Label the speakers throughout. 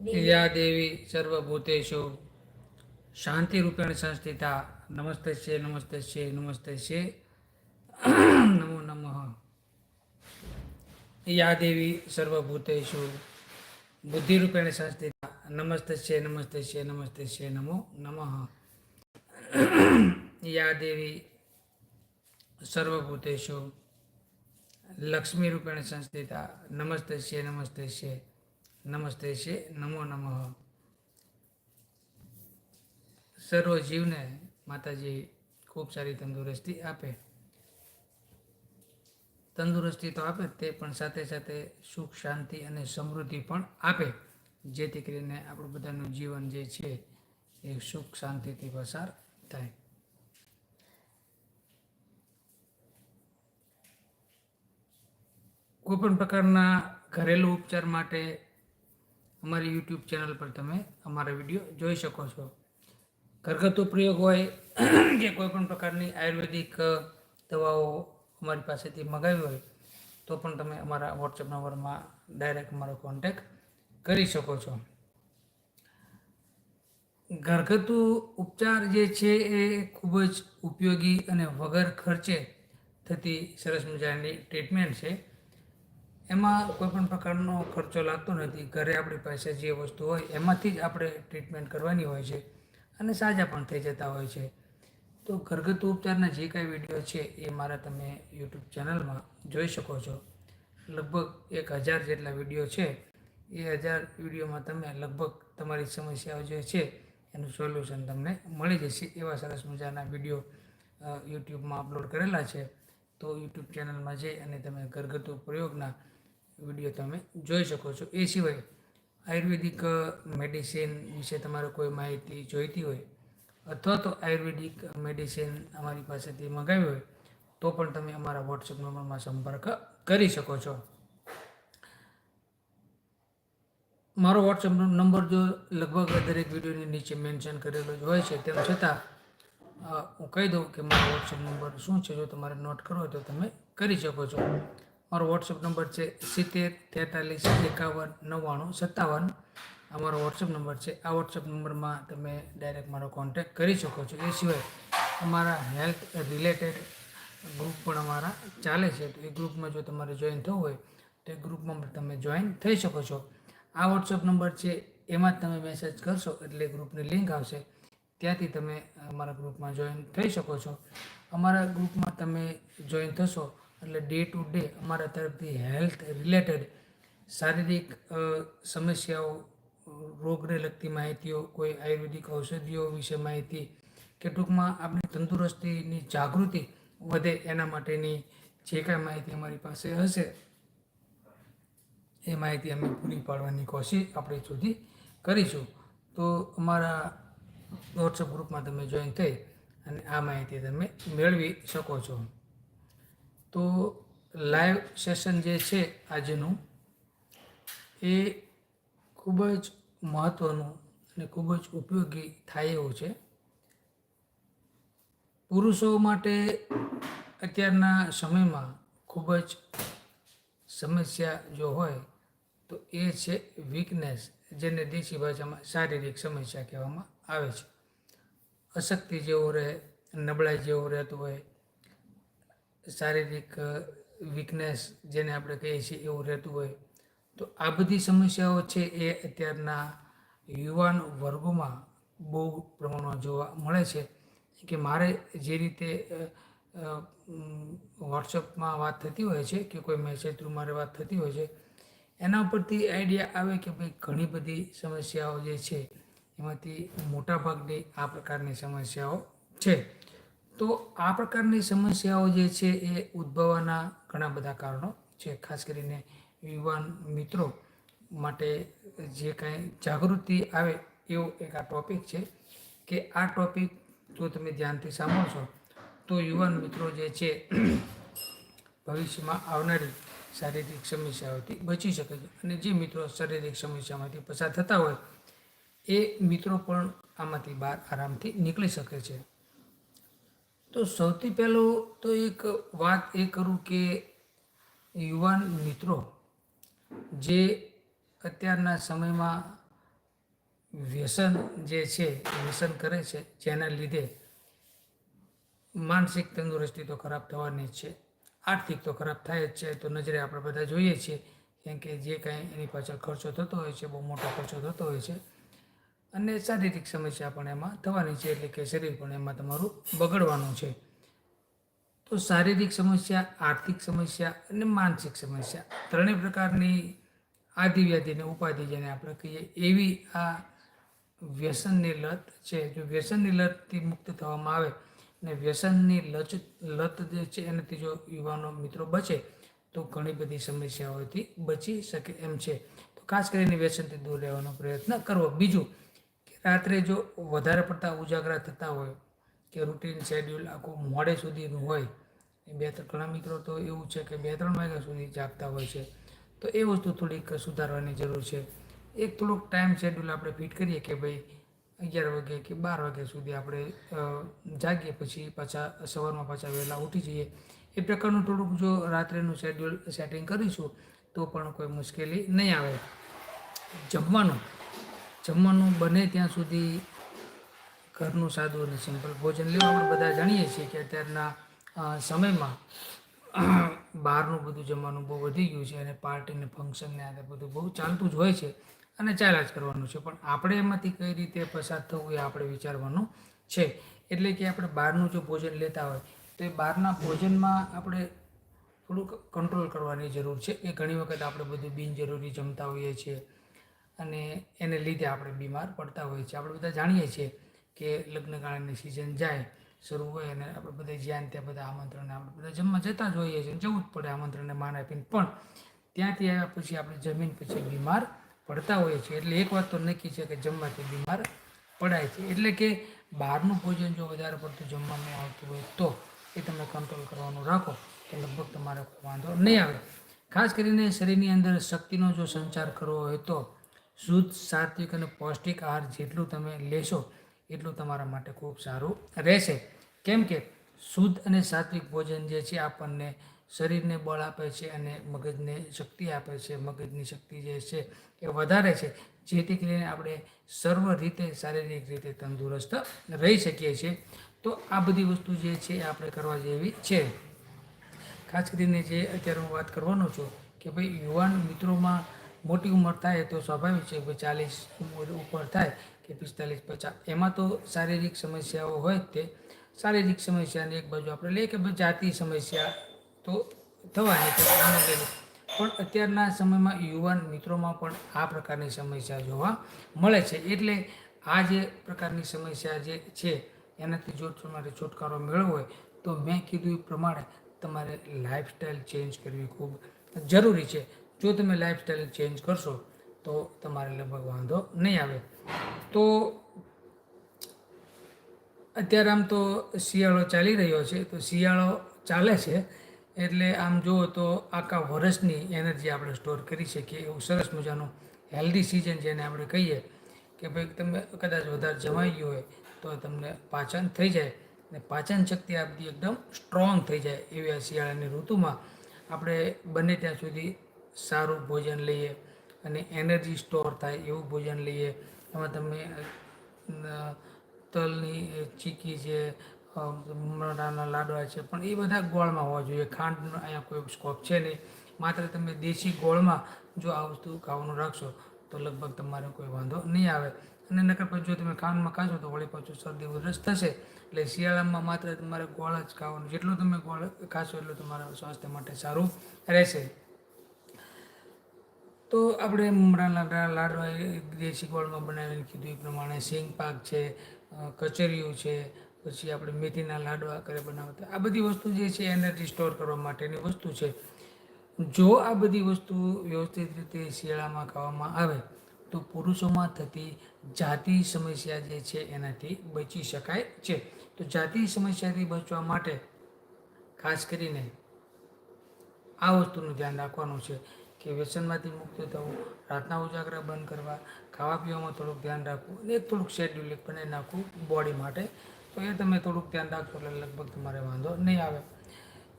Speaker 1: યા દેવી સર્વભૂતેશુ શાંતિ રૂપેણ સંસ્થિતા નમસ્તે છે નમસ્તે છે નમસ્તે છે નમો નમઃ યા દેવી સર્વભૂતેશુ બુદ્ધિ રૂપેણ સંસ્થિતા નમસ્તે છે નમસ્તે છે નમસ્તે છે નમો નમઃ યા સર્વભૂતેશુ લક્ષ્મી સંસ્થિતા નમસ્તે છે નમસ્તે છે નમસ્તસ્ય છે, નમો નમઃ. સર્વ જીવને માતાજી ખૂબ સારી તંદુરસ્તી આપે. તંદુરસ્તી તો આપે તે, પણ સાથે સાથે સુખ, શાંતિ અને સમૃદ્ધિ પણ આપે. જેથી કરીને આપણું બધાનું જીવન જે છે એ સુખ, શાંતિથી પસાર થાય. કોઈપણ પ્રકારના ઘરેલું ઉપચાર માટે અમારી યુટ્યુબ ચેનલ પર તમે અમારા વીડિયો જોઈ શકો છો. ઘરગથ્થુ પ્રયોગ હોય, કે કોઈપણ પ્રકારની આયુર્વેદિક દવાઓ અમારી પાસેથી મગાવી હોય, તો પણ તમે અમારા વોટ્સએપ નંબરમાં ડાયરેક્ટ અમારો કોન્ટેક કરી શકો છો. ઘરગથ્થુ ઉપચાર જે છે એ ખૂબ જ ઉપયોગી અને વગર ખર્ચે થતી સરસ મજાની ટ્રીટમેન્ટ છે. એમાં કોઈ પણ પ્રકારનો ખર્ચો લાગતો નથી. ઘરે આપણી પાસે જે વસ્તુ હોય, એમાંથી જ આપણે ટ્રીટમેન્ટ કરવાની હોય છે અને સાજા પણ થઈ જતા હોય છે. તો ઘરગથ્થુ ઉપચારના જે કાંઈ વીડિયો છે એ મારા તમે યુટ્યુબ ચેનલમાં જોઈ શકો છો. લગભગ એક હજાર જેટલા વીડિયો છે. એ હજાર વિડીયોમાં તમે લગભગ તમારી સમસ્યાઓ જે છે એનું સોલ્યુશન તમને મળી જશે એવા સરસ મજાના વીડિયો યુટ્યુબમાં અપલોડ કરેલા છે. તો યુટ્યુબ ચેનલમાં જઈ અને તમે ઘરગથ્થુ પ્રયોગના વીડિયો તમે જોઈ શકો છો. એ સિવાય આયુર્વેદિક મેડિસિન વિશે તમારે કોઈ માહિતી જોઈતી હોય અથવા તો આયુર્વેદિક મેડિસિન અમારી પાસેથી મંગાવી હોય, તો પણ તમે અમારા વોટ્સએપ નંબરમાં સંપર્ક કરી શકો છો. મારો વોટ્સએપ નંબર જો લગભગ દરેક વિડીયોની નીચે મેન્શન કરેલો જ હોય છે, તેમ છતાં હું કહી દઉં કે મારો વોટ્સએપ નંબર શું છે, જો તમારે નોટ કરવો હોય તો તમે કરી શકો છો. મારો વોટ્સએપ નંબર છે સિત્તેર, તેતાલીસ, એકાવન, નવ્વાણું, સત્તાવન. અમારો વોટ્સઅપ નંબર છે. આ વોટ્સએપ નંબરમાં તમે ડાયરેક્ટ મારો કોન્ટેક્ટ કરી શકો છો. એ સિવાય અમારા હેલ્થ રિલેટેડ ગ્રુપ પણ અમારા ચાલે છે. તો એ ગ્રુપમાં જો તમારે જોઈન થવું હોય, તો એ ગ્રુપમાં તમે જોઈન થઈ શકો છો. આ વોટ્સએપ નંબર છે, એમાં જ તમે મેસેજ કરશો, એટલે ગ્રુપની લિંક આવશે. ત્યાંથી તમે અમારા ગ્રુપમાં જોઈન થઈ શકો છો. અમારા ગ્રુપમાં તમે જોઈન થશો એટલે ડે ટુ ડે અમારા તરફથી હેલ્થ રિલેટેડ શારીરિક સમસ્યાઓ, રોગને લગતી માહિતીઓ, કોઈ આયુર્વેદિક ઔષધિઓ વિશે માહિતી કે ટૂંકમાં આપણી તંદુરસ્તીની જાગૃતિ વધે એના માટેની જે કાંઈ માહિતી અમારી પાસે હશે, એ માહિતી અમે પૂરી પાડવાની કોશિશ આપણે સુધી કરીશું. તો અમારા વોટ્સઅપ ગ્રુપમાં તમે જોઈન થઈ અને આ માહિતી તમે મેળવી શકો છો. તો લાઈવ સેશન જે છે આજનું, એ ખૂબ જ મહત્ત્વનું અને ખૂબ જ ઉપયોગી થાય એવું છે. પુરુષો માટે અત્યારના સમયમાં ખૂબ જ સમસ્યા જો હોય, તો એ છે વીકનેસ જેને દેશી ભાષામાં શારીરિક સમસ્યા કહેવામાં આવે છે. અશક્તિ જેવું રહે, નબળાઈ જેવું રહેતું હોય શારીરિક વીકનેસ જેને આપણે કહીએ છીએ એવું રહેતું હોય, તો આ બધી સમસ્યાઓ છે એ અત્યારના યુવાન વર્ગોમાં બહુ પ્રમાણમાં જોવા મળે છે. કે મારે જે રીતે વોટ્સઅપમાં વાત થતી હોય છે કે કોઈ મેસેજ થ્રુ મારે વાત થતી હોય છે, એના ઉપરથી આઈડિયા આવે કે ભાઈ ઘણી બધી સમસ્યાઓ જે છે, એમાંથી મોટાભાગની આ પ્રકારની સમસ્યાઓ છે. તો આ પ્રકારની સમસ્યાઓ જે છે એ ઉદ્ભવવાના ઘણા બધા કારણો છે. ખાસ કરીને યુવાન મિત્રો માટે જે કાંઈ જાગૃતિ આવે એવો એક આ ટોપિક છે કે આ ટોપિક જો તમે ધ્યાનથી સાંભળશો તો યુવાન મિત્રો જે છે ભવિષ્યમાં આવનારી શારીરિક સમસ્યાઓથી બચી શકે છે અને જે મિત્રો શારીરિક સમસ્યામાંથી પસાર થતા હોય, એ મિત્રો પણ આમાંથી બહાર આરામથી નીકળી શકે છે. તો સૌથી પહેલું તો એક વાત એ કરું કે યુવાન મિત્રો જે અત્યારના સમયમાં વ્યસન જે છે, વ્યસન કરે છે, જેના લીધે માનસિક તંદુરસ્તી તો ખરાબ થવાની જ છે, આર્થિક તો ખરાબ થાય જ છે, તો નજરે આપણે બધા જોઈએ છીએ, કેમ કે જે કાંઈ એની પાછળ ખર્ચો થતો હોય છે, બહુ મોટો ખર્ચો થતો હોય છે અને શારીરિક સમસ્યા પણ એમાં થવાની છે એટલે કે શરીર પણ એમાં તમારું બગડવાનું છે. તો શારીરિક સમસ્યા, આર્થિક સમસ્યા અને માનસિક સમસ્યા ત્રણેય પ્રકારની આદિવ્યાધિ અને ઉપાધિ જેને આપણે કહીએ, એવી આ વ્યસનની લત છે. જો વ્યસનની લતથી મુક્ત થવામાં આવે અને વ્યસનની લચ, લત જે છે એનાથી જો યુવાનો, મિત્રો બચે તો ઘણી બધી સમસ્યાઓથી બચી શકે એમ છે. તો ખાસ કરીને વ્યસનથી દૂર રહેવાનો પ્રયત્ન કરવો. બીજું રાત્રે જો વધારે પડતા ઉજાગરા થતા હોય કે રૂટીન શેડ્યુલ આખું મોડે સુધીનું હોય બે ત્રણ, ઘણા મિત્રો તો એવું છે કે બે ત્રણ વાગ્યા સુધી જાગતા હોય છે. તો એ વસ્તુ થોડીક સુધારવાની જરૂર છે. એક થોડુંક ટાઈમ શેડ્યુલ આપણે ફિટ કરીએ કે ભાઈ અગિયાર વાગે કે બાર વાગ્યા સુધી આપણે જાગીએ પછી પાછા સવારમાં પાછા વહેલા ઉઠી જઈએ. એ પ્રકારનું થોડુંક જો રાત્રેનું શેડ્યુલ સેટિંગ કરીશું તો પણ કોઈ મુશ્કેલી નહીં આવે. જમવાનું જમવાનું બને ત્યાં સુધી ઘરનું સાદું અને સિમ્પલ ભોજન લેવું. આપણે બધા જાણીએ છીએ કે અત્યારના સમયમાં બહારનું બધું જમવાનું બહુ વધી ગયું છે અને પાર્ટી ને ફંક્શન ને આ બધું બહુ ચાલતું જ હોય છે અને ચાલ્યા જ કરવાનું છે. પણ આપણે એમાંથી કઈ રીતે પસાર થવું એ આપણે વિચારવાનું છે. એટલે કે આપણે બહારનું જો ભોજન લેતા હોય, તો એ બહારના ભોજનમાં આપણે થોડુંક કંટ્રોલ કરવાની જરૂર છે. એ ઘણી વખત આપણે બધું બિનજરૂરી જમતા હોઈએ છીએ. અને એને લીધે આપણે બીમાર પડતા હોઈએ છીએ. આપણે બધા જાણીએ છીએ કે લગ્નગાળાની સિઝન જાય, શરૂ હોય અને આપણે બધા જ્યાં ત્યાં બધા આમંત્રણને આપણે બધા જમવા જતા જ હોઈએ છીએ જવું જ પડે આમંત્રણને માન આપીને. પણ ત્યાંથી આવ્યા પછી આપણે જમીન પછી બીમાર પડતા હોઈએ છીએ. એટલે એક વાત તો નક્કી છે કે જમવાથી બીમાર પડાય છે. એટલે કે બહારનું ભોજન જો વધારે પડતું જમવામાં આવતું હોય તો એ તમે કંટ્રોલ કરવાનું રાખો તો લગભગ તમારે વાંધો નહીં આવે. ખાસ કરીને શરીરની અંદર શક્તિનો જો સંચાર કરવો હોય તો શુદ્ધ, સાત્વિક અને પૌષ્ટિક આહાર જેટલું તમે લેશો, એટલું તમારા માટે ખૂબ સારું રહેશે. કેમ કે શુદ્ધ અને સાત્વિક ભોજન જે છે, આપણને શરીરને બળ આપે છે અને મગજને શક્તિ આપે છે. મગજની શક્તિ જે છે એ વધારે છે, જેથી કરીને આપણે સર્વ રીતે શારીરિક રીતે તંદુરસ્ત રહી શકીએ છીએ. તો આ બધી વસ્તુ જે છે એ આપણે કરવા જેવી છે. ખાસ કરીને જે અત્યારે હું વાત કરવાનો છું કે ભાઈ યુવાન મિત્રોમાં મોટી ઉંમર થાય તો સ્વાભાવિક છે કે ચાલીસ ઉપર થાય કે પિસ્તાલીસ, પચાસ. એમાં તો શારીરિક સમસ્યાઓ હોય તે. શારીરિક સમસ્યાની એક બાજુ આપણે લઈએ કે ભાઈ જાતિ સમસ્યા તો થવાની. પણ અત્યારના સમયમાં યુવાન મિત્રોમાં પણ આ પ્રકારની સમસ્યા જોવા મળે છે. એટલે આ જે પ્રકારની સમસ્યા જે છે, એનાથી જો તમારે છુટકારો મેળવવો હોય, તો મેં કીધું એ પ્રમાણે તમારે લાઇફસ્ટાઈલ ચેન્જ કરવી ખૂબ જરૂરી છે. જો તમે લાઈફસ્ટાઈલ ચેન્જ કરશો, તો તમારે લગભગ વાંધો નહીં આવે. તો અત્યારે આમ તો શિયાળો ચાલી રહ્યો છે, તો શિયાળો ચાલે છે, એટલે આમ જુઓ તો આખા વર્ષની એનર્જી આપણે સ્ટોર કરી શકીએ. એવું સરસ મજાનું હેલ્ધી સિઝન જેને આપણે કહીએ કે ભાઈ તમે કદાચ વધારે જમાઈ ગયું હોય, તો તમને પાચન થઈ જાય અને પાચન શક્તિ આ એકદમ સ્ટ્રોંગ થઈ જાય એવી આ શિયાળાની ઋતુમાં. આપણે બને ત્યાં સુધી સારું ભોજન લઈએ અને એનર્જી સ્ટોર થાય એવું ભોજન લઈએ. એમાં તમે તલની ચીકી છે મરડાના લાડવા છે, પણ એ બધા ગોળમાં હોવા જોઈએ. ખાંડનો અહીંયા કોઈ સ્કોપ છે નહીં. માત્ર તમે દેશી ગોળમાં જો આ વસ્તુ ખાવાનું રાખશો તો લગભગ તમારે કોઈ વાંધો નહીં આવે. અને નકર પછી જો તમે ખાંડમાં ખાશો તો વળી પાછું શરદી ઉધરસ થશે. એટલે શિયાળામાં માત્ર તમારે ગોળ જ ખાવાનું, જેટલું તમે ગોળ ખાશો એટલું તમારા સ્વાસ્થ્ય માટે સારું રહેશે. તો આપણે મમરા લાકડા લાડવા દેશી ગોળમાં બનાવીને કીધું એ પ્રમાણે સિંગ પાક છે કચરિયું છે, પછી આપણે મેથીના લાડવા કરે બનાવતા. આ બધી વસ્તુ જે છે એનર્જી સ્ટોર કરવા માટેની વસ્તુ છે. જો આ બધી વસ્તુ વ્યવસ્થિત રીતે શિયાળામાં ખાવામાં આવે, તો પુરુષોમાં થતી જાતિ સમસ્યા જે છે એનાથી બચી શકાય છે. તો જાતિ સમસ્યાથી બચવા માટે ખાસ કરીને આ વસ્તુનું ધ્યાન રાખવાનું છે. કે વ્યસનમાંથી મુક્ત થવું, રાતના ઉજાગરા બંધ કરવા, ખાવા પીવામાં થોડુંક ધ્યાન રાખવું અને થોડુંક શેડ્યુલ બનાવી નાખવું બોડી માટે. તો એ તમે થોડુંક ધ્યાન રાખશો એટલે લગભગ તમારે વાંધો નહીં આવે.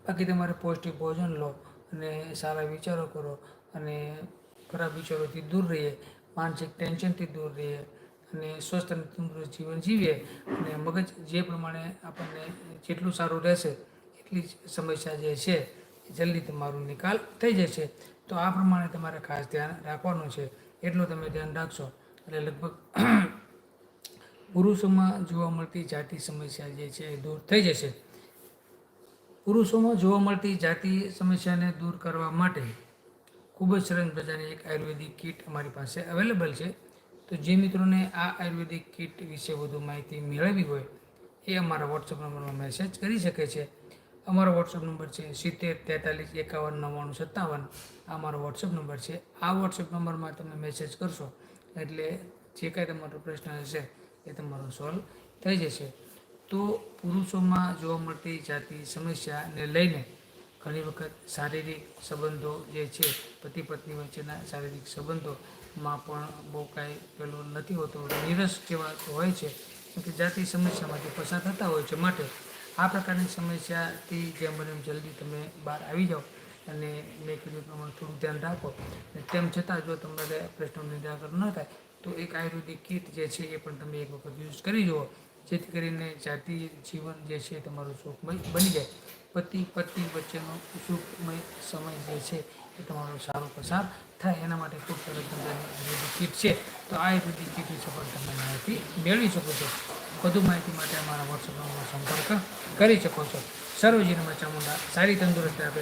Speaker 1: બાકી તમારે પૌષ્ટિક ભોજન લો અને સારા વિચારો કરો અને ખરાબ વિચારોથી દૂર રહીએ, માનસિક ટેન્શનથી દૂર રહીએ અને સ્વસ્થ અને તંદુરસ્ત જીવન જીવીએ અને મગજ જે પ્રમાણે આપણને જેટલું સારું રહેશે એટલી જ સમસ્યા જે છે જલ્દી તમારો નિકાલ થઈ જશે. તો આ પ્રમાણે તમારે ખાસ ધ્યાન રાખવાનું છે. એટલું તમે ધ્યાન રાખશો. એટલે લગભગ પુરુષોમાં જોવા મળતી જાતિ સમસ્યા જે છે એ દૂર થઈ જશે. પુરુષોમાં જોવા મળતી જાતિ સમસ્યાને દૂર કરવા માટે ખૂબ જ સરસ મજાની એક આયુર્વેદિક કીટ અમારી પાસે અવેલેબલ છે. તો જે મિત્રોને આ આયુર્વેદિક કીટ વિશે વધુ માહિતી મેળવવી હોય એ અમારા વોટ્સઅપ નંબરમાં મેસેજ કરી શકે છે. અમારો વોટ્સઅપ નંબર છે સિત્તેર તેતાલીસ એકાવન નવ્વાણું સત્તાવન. આ અમારો વોટ્સઅપ નંબર છે. આ વોટ્સઅપ નંબરમાં તમે મેસેજ કરશો, એટલે જે કાંઈ તમારો પ્રશ્ન હશે એ તમારો સોલ્વ થઈ જશે. તો પુરુષોમાં જોવા મળતી જાતિ સમસ્યાને લઈને ઘણી વખત શારીરિક સંબંધો જે છે પતિ પત્ની વચ્ચેના શારીરિક સંબંધોમાં પણ બહુ કાંઈ પેલું નથી હોતું. નિરસ જેવા હોય છે કે જાતિ સમસ્યામાંથી પસાર થતા હોય છે માટે આ પ્રકારની સમસ્યાથી જેમ બને એમ જલ્દી તમે બહાર આવી જાઓ. અને મેં કીધું પ્રમાણે થોડું ધ્યાન રાખો. તેમ છતાં જો તમારે પ્રશ્નનું નિરાકરણ ન થાય, તો એક આયુર્વેદિક કીટ જે છે એ પણ તમે એક વખત યુઝ કરી જુઓ. જેથી કરીને જાતિ જીવન જે છે તમારું સુખમય બની જાય. પતિ, પત્ની વચ્ચેનો સુખમય સમય જે છે એ તમારો સારો પસાર થાય. એના માટે ખૂબ સરસ મજાની આયુર્વેદિક કીટ છે. તો આયુર્વેદિક કીટ વિશે પણ તમે માહિતી મેળવી શકો છો. વધુ માહિતી માટે અમારા વોટ્સઅપ નંબર સંપર્ક કરી શકો છો સર્વજીવનમાં ચામુંડા સારી તંદુરસ્તી આપે.